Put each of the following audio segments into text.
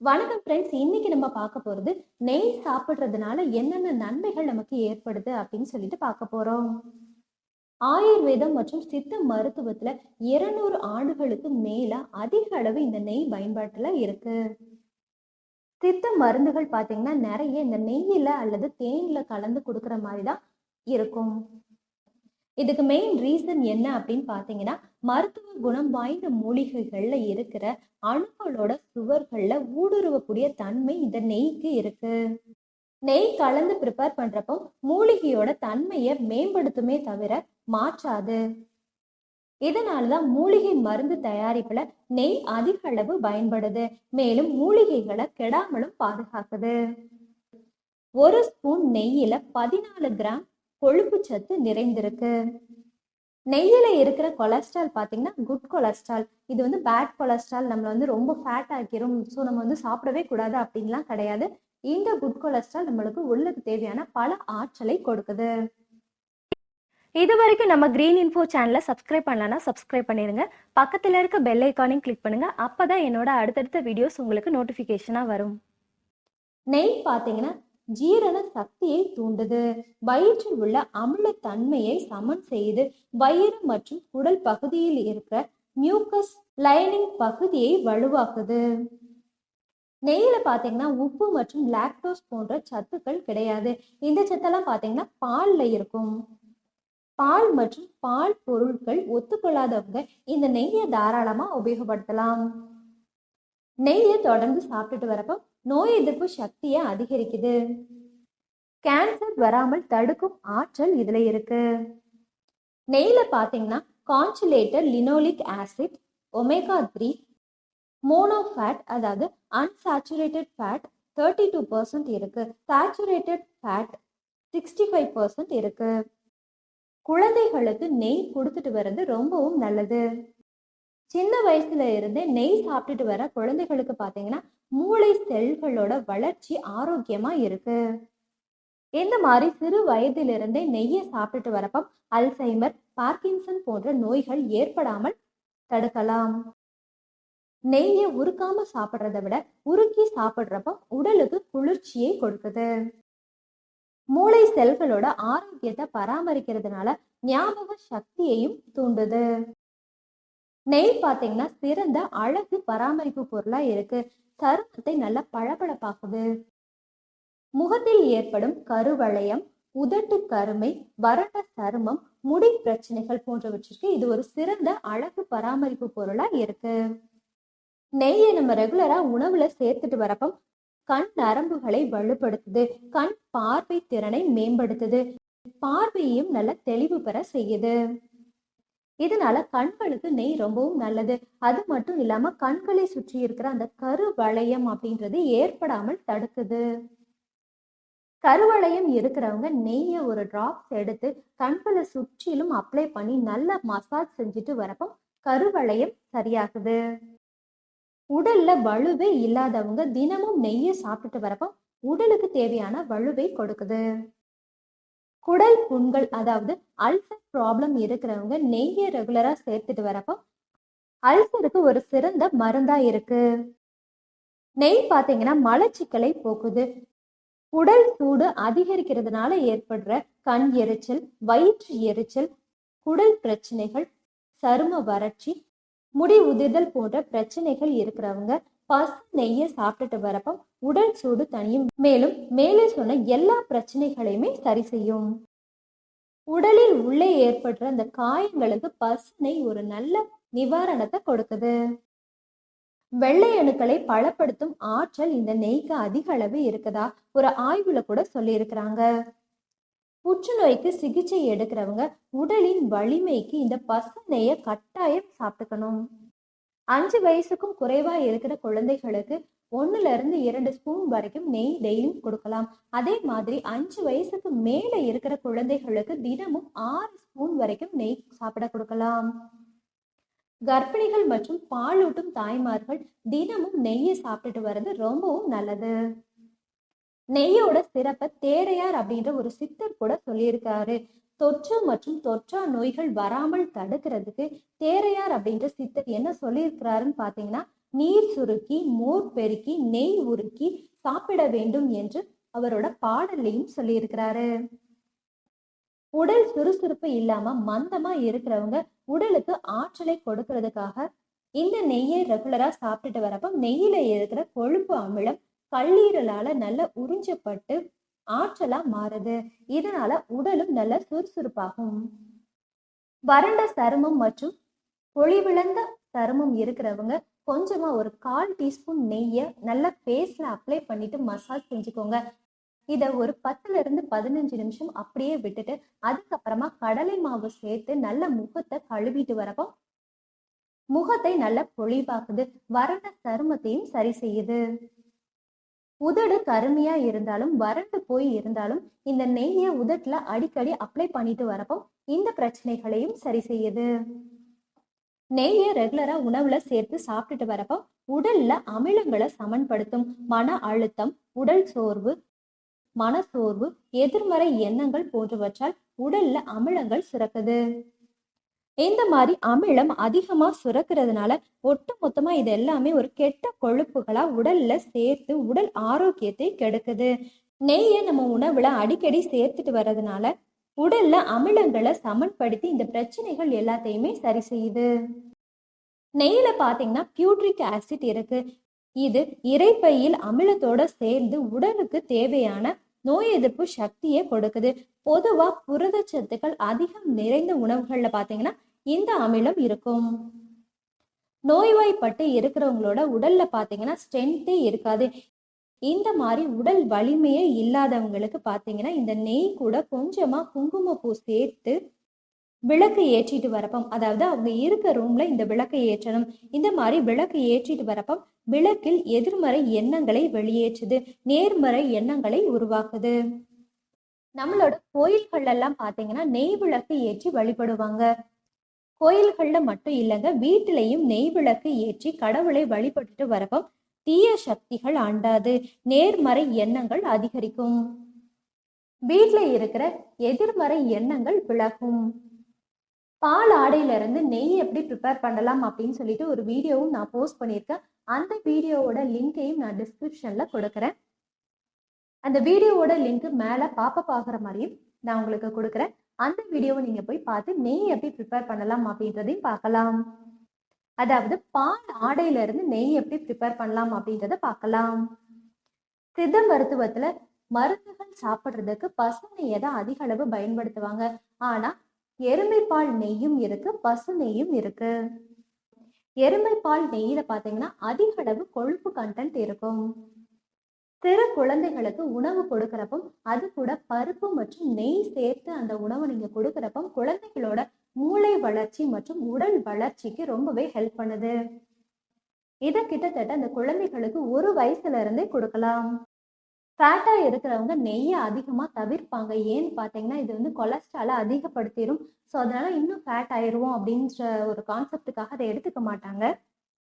வணக்கம் ஃப்ரெண்ட்ஸ் இன்னைக்கு நம்ம பார்க்க போறது நெய் சாப்பிட்றதுனால என்னென்ன நன்மைகள் நமக்கு ஏற்படுது அப்படின்னு சொல்லிட்டு பார்க்க போறோம். ஆயுர்வேதம் மற்றும் சித்த மருத்துவத்துல இருநூறு ஆண்டுகளுக்கு மேல அதிக அளவு இந்த நெய் பயன்பாட்டுல இருக்கு. சித்த மருந்துகள் பாத்தீங்கன்னா நிறைய இந்த நெய்யில அல்லது தேன்ல கலந்து கொடுக்குற மாதிரி தான் இருக்கும். இதுக்கு மெயின் ரீசன் என்ன அப்படின்னு பார்த்தீங்கன்னா மருத்துவ குணம் வாய்ந்த மூலிகைகள்ல இருக்கிற அணுக்களோட சுவர்கள்ல ஊடுருவக்கூடிய தன்மை இந்த நெய்க்கு இருக்கு. நெய் கலந்து ப்ரிப்பேர் பண்றப்போ மூலிகையோட தன்மையை மேம்படுத்துமே தவிர மாற்றாது. இதனாலதான் மூலிகை மருந்து தயாரிப்புல நெய் அதிக அளவு பயன்படுது. மேலும் மூலிகைகளை கெடாமலும் பாதுகாக்குது. ஒரு ஸ்பூன் நெய்யில பதினாலு கிராம் கொழுப்பு சத்து நிறைந்திருக்கு. நெய்யில இருக்கிற கொலஸ்ட்ரால் பார்த்தீங்கன்னா குட் கொலஸ்ட்ரால் இது வந்து பேட் கொலஸ்ட்ரால் நம்மளை வந்து ரொம்ப ஃபேட் ஆக்கிரும். ஸோ நம்ம வந்து சாப்பிடவே கூடாது அப்படின்லாம் கிடையாது. இந்த குட் கொலஸ்ட்ரால் நம்மளுக்கு உள்ளுக்கு தேவையான பல ஆற்றலை கொடுக்குது. இது வரைக்கும் நம்ம கிரீன் இன்ஃபோ சேனலை சப்ஸ்கிரைப் பண்ணலன்னா சப்ஸ்கிரைப் பண்ணிருங்க. பக்கத்தில் இருக்க பெல் ஐக்கானையும் கிளிக் பண்ணுங்க. அப்பதான் என்னோட அடுத்தடுத்த வீடியோஸ் உங்களுக்கு நோட்டிஃபிகேஷனாக வரும். நெய் பார்த்தீங்கன்னா ஜீரண சக்தியை தூண்டுது. வயிற்றில் உள்ள அமிலத்தன்மையை சமன் செய்து வயிறு மற்றும் குடல் பகுதியில் இருக்கிற மியூக்கஸ் லைனிங் பகுதியை வலுவாக்குது. நெய்யில பாத்தீங்கன்னா உப்பு மற்றும் லாக்டோஸ் போன்ற சத்துக்கள் கிடையாது. இந்த சத்தெல்லாம் பாத்தீங்கன்னா பால்ல இருக்கும். பால் மற்றும் பால் பொருட்கள் ஒத்துக்கொள்ளாதவங்க இந்த நெய்யை தாராளமா உபயோகப்படுத்தலாம். நெய்யை தொடர்ந்து சாப்பிட்டுட்டு வரப்போ நோய் எதிர்ப்பு சக்தியை அதிகரிக்குது. கேன்சர் வராமல் தடுக்கும் ஆற்றல் இதுல இருக்கு. நெய்ல பாத்தீங்கன்னா கான்சுலேட்டர் linoleic acid omega three mono fat அதாவது unsaturated fat thirty two percent இருக்கு. Saturated fat sixty five percent இருக்கு. குழந்தைகளுக்கு நெய் கொடுத்துட்டு வர்றது ரொம்பவும் நல்லது. சின்ன வயசுல இருந்தே நெய் சாப்பிட்டுட்டு வர குழந்தைகளுக்கு பார்த்தீங்கன்னா மூளை செல்களோட வளர்ச்சி ஆரோக்கியமா இருக்கு. இந்த மாதிரி சிறு வயதிலிருந்தே நெய்யை சாப்பிட்டுட்டு வரப்ப அல்சைமர் பார்க்கின்சன் போன்ற நோய்கள் ஏற்படாமல் தடுக்கலாம். நெய்யை உருக்காம சாப்பிட்றத விட உருக்கி சாப்பிட்றப்ப உடலுக்கு குளிர்ச்சியை கொடுக்குது. மூளை செல்களோட ஆரோக்கியத்தை பராமரிக்கிறதுனால ஞாபக சக்தியையும் தூண்டுது. நெய் பார்த்தீங்கன்னா சிறந்த அழகு பராமரிப்பு பொருளா இருக்கு. சருமத்தை நல்லா பளபளப்பாக்குது. முகத்தில் ஏற்படும் கருவளையம் உதட்டு கருமை வறண்ட சருமம் முடி பிரச்சனைகள் போன்றவற்றிற்கு இது ஒரு சிறந்த அழகு பராமரிப்பு பொருளா இருக்கு. நெய்யை நம்ம ரெகுலரா உணவுல சேர்த்துட்டு வரப்போ கண் நரம்புகளை வலுப்படுத்துது. கண் பார்வை திறனை மேம்படுத்துது. பார்வையையும் நல்ல தெளிவு பெற செய்யுது. இதனால கண்களுக்கு நெய் ரொம்பவும் நல்லது. அது மட்டும் இல்லாம கண்களை சுற்றி இருக்கிற அந்த கருவளையம் அப்படின்றது ஏற்படாமல் தடுக்குது. கருவளையம் இருக்கிறவங்க நெய்யை ஒரு டிராப்ஸ் எடுத்து கண்களை சுற்றிலும் அப்ளை பண்ணி நல்லா மசாஜ் செஞ்சுட்டு வரப்போ கருவளையம் சரியாகுது. உடல்ல வலுவே இல்லாதவங்க தினமும் நெய்யை சாப்பிட்டுட்டு வரப்போ உடலுக்கு தேவையான வலுவை கொடுக்குது. குடல் புண்கள் அதாவது அல்சர் ப்ராப்ளம் இருக்கிறவங்க நெய்யை ரெகுலரா சேர்த்துட்டு வரப்போ அல்சருக்கு ஒரு சிறந்த மருந்தா இருக்கு. நெய் பார்த்தீங்கன்னா மலச்சிக்கலை போக்குது. உடல் சூடு அதிகரிக்கிறதுனால ஏற்படுற கண் எரிச்சல் வயிற்று எரிச்சல் குடல் பிரச்சனைகள் சரும வறட்சி முடி உதிர்தல் போன்ற பிரச்சனைகள் இருக்கிறவங்க பசு நெய்யை சாப்பிட்டுட்டு வரப்ப உடல் சூடு தனியும் மேலும் மேலே சொன்ன எல்லா பிரச்சனைகளையுமே சரி செய்யும். உடலில் உள்ளே ஏற்படுற அந்த காயங்களுக்கு பசு நெய் ஒரு நல்ல நிவாரணத்தை கொடுக்குது. வெள்ளை அணுக்களை பலப்படுத்தும் ஆற்றல் இந்த நெய்க்கு அதிக அளவு இருக்குதா? ஒரு ஆய்வுல கூட சொல்லியிருக்கிறாங்க. புற்றுநோய்க்கு சிகிச்சை எடுக்கிறவங்க உடலின் வலிமைக்கு இந்த பசு நெய்யை கட்டாயம் சாப்பிட்டுக்கணும். அஞ்சு வயசுக்கும் குறைவா இருக்கிற குழந்தைகளுக்கு ஒண்ணுல இருந்து இரண்டு ஸ்பூன் வரைக்கும் நெய் டெய்லியும் கொடுக்கலாம். அதே மாதிரி அஞ்சு வயசுக்கு மேல இருக்கிற குழந்தைகளுக்கு தினமும் ஆறு ஸ்பூன் வரைக்கும் நெய் சாப்பிட கொடுக்கலாம். கர்ப்பிணிகள் மற்றும் பாலூட்டும் தாய்மார்கள் தினமும் நெய்யை சாப்பிட்டுட்டு வர்றது ரொம்பவும் நல்லது. நெய்யோட சிறப்பை தேரையார் அப்படின்ற ஒரு சித்தர் கூட சொல்லியிருக்காரு. தொற்று மற்றும் தொற்றா நோய்கள் வராமல் தடுக்கிறதுக்கு தேரையார் அப்படின்ற சித்தர் என்ன சொல்லியிருக்கிறாருன்னு பார்த்தீங்கன்னா நீர் சுருக்கி மோர் பெருக்கி நெய் உருக்கி சாப்பிட வேண்டும் என்று அவரோட பாடல்லையும் சொல்லியிருக்கிறாரு. உடல் சுறுசுறுப்பு இல்லாம மந்தமா இருக்கிறவங்க உடலுக்கு ஆற்றலை கொடுக்கறதுக்காக இந்த நெய்யை ரெகுலரா சாப்பிட்டுட்டு வரப்போ நெய்யில இருக்கிற கொழுப்பு அமிலம் கல்லீரலால நல்ல உறிஞ்சப்பட்டு ஆற்றலா மாறுது. இதனால உடலும் நல்ல சுறுசுறுப்பாகும். வறண்ட சருமம் மற்றும் பொழிவிழந்த சருமம் இருக்கிறவங்க கொஞ்சமா ஒரு கால் டீஸ்பூன் நெய்ய நல்லா ஃபேஸ்ல அப்ளை பண்ணிட்டு மசாஜ் செஞ்சுக்கோங்க. இதை ஒரு பத்துல இருந்து பதினஞ்சு நிமிஷம் அப்படியே விட்டுட்டு அதுக்கப்புறமா கடலை மாவு சேர்த்து நல்ல முகத்தை கழுவிட்டு வரப்போ முகத்தை நல்ல பொழிவாக்குது. வறண்ட சருமத்தையும் சரி செய்யுது. உதடு கருமையா இருந்தாலும் வறண்டு போய் இருந்தாலும் இந்த நெய்யை உதட்டுல அடிக்கடி அப்ளை பண்ணிட்டு வரப்போ இந்த பிரச்சனைகளையும் சரி செய்யுது. நெய்யை ரெகுலரா உணவுல சேர்த்து சாப்பிட்டுட்டு வரப்போ உடல்ல அமிலங்களை சமன்படுத்தும் மன அழுத்தம் உடல் சோர்வு மனசோர்வு எதிர்மறை எண்ணங்கள் போன்றவற்றால் உடல்ல அமிலங்கள் சுரக்குது. இந்த மாதிரி அமிலம் அதிகமா சுரக்கிறதுனால ஒட்டு மொத்தமா இது எல்லாமே ஒரு கெட்ட கொழுப்புகளா உடல்ல சேர்த்து உடல் ஆரோக்கியத்தை கெடுக்குது. நெய்யை நம்ம உணவுல அடிக்கடி சேர்த்துட்டு வர்றதுனால உடல்ல அமிலங்களை சமன்படுத்தி இந்த பிரச்சனைகள் எல்லாத்தையுமே சரி செய்யுது. நெய்யில பாத்தீங்கன்னா பியூட்ரிக் ஆசிட் இருக்கு. இது இறைப்பையில் அமிலத்தோட சேர்ந்து உடலுக்கு தேவையான நோய் எதிர்ப்பு சக்தியை கொடுக்குது. பொதுவா புரதச்சத்துக்கள் அதிகம் நிறைந்த உணவுகள்ல பாத்தீங்கன்னா இந்த அமிலம் இருக்கும். நோய்வாய்ப்பட்டு இருக்கிறவங்களோட உடல்ல பாத்தீங்கன்னா ஸ்ட்ரென்த்தே இருக்காது. இந்த மாதிரி உடல் வலிமையே இல்லாதவங்களுக்கு பாத்தீங்கன்னா இந்த நெய் கூட கொஞ்சமா குங்குமப்பூ சேர்த்து விளக்கு ஏற்றிட்டு வரப்பம் அதாவது அவங்க இருக்க ரூம்ல இந்த விளக்கை ஏற்றணும். இந்த மாதிரி விளக்கு ஏற்றிட்டு வரப்பம் விளக்கில் எதிர்மறை எண்ணங்களை வெளியேற்றுது நேர்மறை எண்ணங்களை உருவாக்குது. நம்மளோட கோயில்கள் எல்லாம் பாத்தீங்கன்னா நெய் விளக்கு ஏற்றி வழிபடுவாங்க. கோயில்கள்ல மட்டும் இல்லைங்க வீட்டிலையும் நெய் விளக்கு ஏற்றி கடவுளை வழிபட்டுட்டு வரப்போ தீய சக்திகள் ஆண்டாது நேர்மறை எண்ணங்கள் அதிகரிக்கும். வீட்டுல இருக்கிற எதிர்மறை எண்ணங்கள் விலகும். பால் ஆடையில இருந்து நெய் எப்படி ப்ரிப்பேர் பண்ணலாம் அப்படின்னு சொல்லிட்டு ஒரு வீடியோவும் நான் போஸ்ட் பண்ணியிருக்கேன். அந்த வீடியோவோட லிங்கையும் நான் டிஸ்கிரிப்ஷன்ல கொடுக்குறேன். அந்த வீடியோவோட லிங்க் மேல பாப்பா பார்க்குற மாதிரியும் நான் உங்களுக்கு கொடுக்குறேன். அந்த வீடியோவை நீங்க போய் பார்த்து நெய் எப்படி ப்ரிப்பேர் பண்ணலாம் அப்படின்றதையும் பார்க்கலாம். அதாவது பால் ஆடையில இருந்து நெய் எப்படி ப்ரிப்பேர் பண்ணலாம் அப்படின்றத பார்க்கலாம். சித்த மருத்துவத்துல மருந்துகள் சாப்பிடுறதுக்கு பசு நெய்யை தான் அதிக அளவு பயன்படுத்துவாங்க. ஆனா எருமைப்பால் நெய்யும் இருக்கு பசு நெய்யும் இருக்கு. எருமைப்பால் நெய்யில பாத்தீங்கன்னா அதிக அளவு கொழுப்பு கண்டென்ட் இருக்கும். சிறு குழந்தைகளுக்கு உணவு கொடுக்கறப்போ அது கூட பருப்பு மற்றும் நெய் சேர்த்து அந்த உணவை நீங்க கொடுக்கறப்போ குழந்தைகளோட மூளை வளர்ச்சி மற்றும் உடல் வளர்ச்சிக்கு ரொம்பவே ஹெல்ப் பண்ணுது. இதை கிட்டத்தட்ட அந்த குழந்தைகளுக்கு ஒரு வயசுல இருந்தே கொடுக்கலாம். ஃபேட்டா இருக்கிறவங்க நெய்யை அதிகமா தவிர்ப்பாங்க. ஏன்னு பார்த்தீங்கன்னா இது வந்து கொலஸ்ட்ராலை அதிகப்படுத்திடும் ஸோ அதனால இன்னும் ஃபேட் ஆயிடுவோம் அப்படின்ற ஒரு கான்செப்டுக்காக அதை எடுத்துக்க மாட்டாங்க.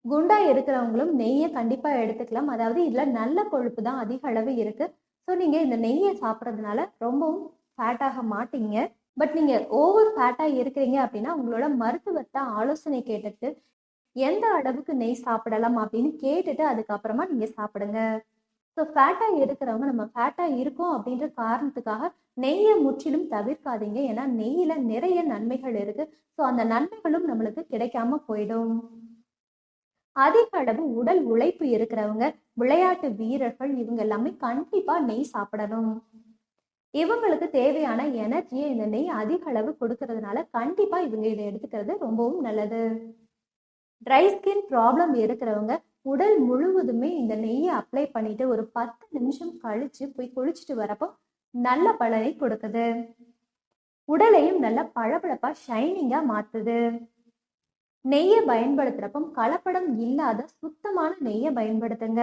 குண்டா இருக்கிறவங்களும் நெய்யை கண்டிப்பா எடுத்துக்கலாம். அதாவது இதுல நல்ல கொழுப்பு தான் அதிக அளவு இருக்கு. ஸோ நீங்க இந்த நெய்யை சாப்பிட்றதுனால ரொம்பவும் ஃபேட்டாக மாட்டீங்க. பட் நீங்க ஓவர் ஃபேட்டா இருக்கிறீங்க அப்படின்னா உங்களோட மருத்துவத்தை ஆலோசனை கேட்டுட்டு எந்த அளவுக்கு நெய் சாப்பிடலாம் அப்படின்னு கேட்டுட்டு அதுக்கப்புறமா நீங்க சாப்பிடுங்க. ஸோ ஃபேட்டாக இருக்கிறவங்க நம்ம ஃபேட்டாக இருக்கோம் அப்படின்ற காரணத்துக்காக நெய்யை முற்றிலும் தவிர்க்காதீங்க. ஏன்னா நெய்யில் நிறைய நன்மைகள் இருக்கு. ஸோ அந்த நன்மைகளும் நம்மளுக்கு கிடைக்காம போயிடும். அதிக அளவு உடல் உழைப்பு இருக்கிறவங்க விளையாட்டு வீரர்கள் இவங்க எல்லாமே கண்டிப்பா நெய் சாப்பிடணும். இவங்களுக்கு தேவையான எனர்ஜியை இந்த நெய் அதிக அளவு கொடுக்கறதுனால கண்டிப்பா இவங்க இதை எடுத்துக்கிறது ரொம்பவும் நல்லது. ட்ரை ஸ்கின் ப்ராப்ளம் இருக்கிறவங்க உடல் முழுவதுமே இந்த நெய்யை அப்ளை பண்ணிட்டு ஒரு பத்து நிமிஷம் கழிச்சு போய் குளிச்சுட்டு வரப்போ நல்ல பலனை கொடுக்குது. உடலையும் நல்ல பளபளப்பா ஷைனிங்கா மாத்துது. நெய்யை பயன்படுத்துறப்ப கலப்படம் இல்லாத சுத்தமான நெய்யை பயன்படுத்துங்க.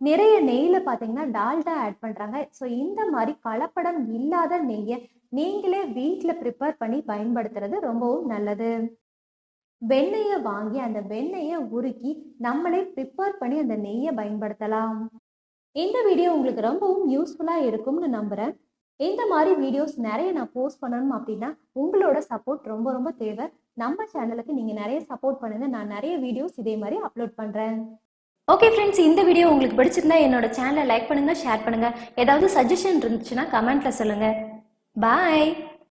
நிறைய நெய்யில பாத்தீங்கன்னா டால்டா ஆட் பண்றாங்க. ஸோ இந்த மாதிரி கலப்படம் இல்லாத நெய்யை நீங்களே வீட்டில் ப்ரிப்பேர் பண்ணி பயன்படுத்துறது ரொம்பவும் நல்லது. வெண்ணெயை வாங்கி அந்த வெண்ணெயை உருக்கி நம்மளே ப்ரிப்பேர் பண்ணி அந்த நெய்யை பயன்படுத்தலாம். இந்த வீடியோ உங்களுக்கு ரொம்பவும் யூஸ்ஃபுல்லாக இருக்கும்னு நம்புகிறேன் இந்த மாதிரி வீடியோஸ் நிறைய நான் போஸ்ட் பண்ணணும் அப்படின்னா உங்களோட சப்போர்ட் ரொம்ப ரொம்ப தேவை. நம்ம சேனலுக்கு நீங்கள் நிறைய சப்போர்ட் பண்ணுங்க. நான் நிறைய வீடியோஸ் இதே மாதிரி அப்லோட் பண்ணுறேன் ஓகே ஃப்ரெண்ட்ஸ் இந்த வீடியோ உங்களுக்கு பிடிச்சிருந்தா என்னோட சேனலை லைக் பண்ணுங்க ஷேர் பண்ணுங்க. ஏதாவது சஜஷன் இருந்துச்சுன்னா கமெண்ட்ல சொல்லுங்க. பாய்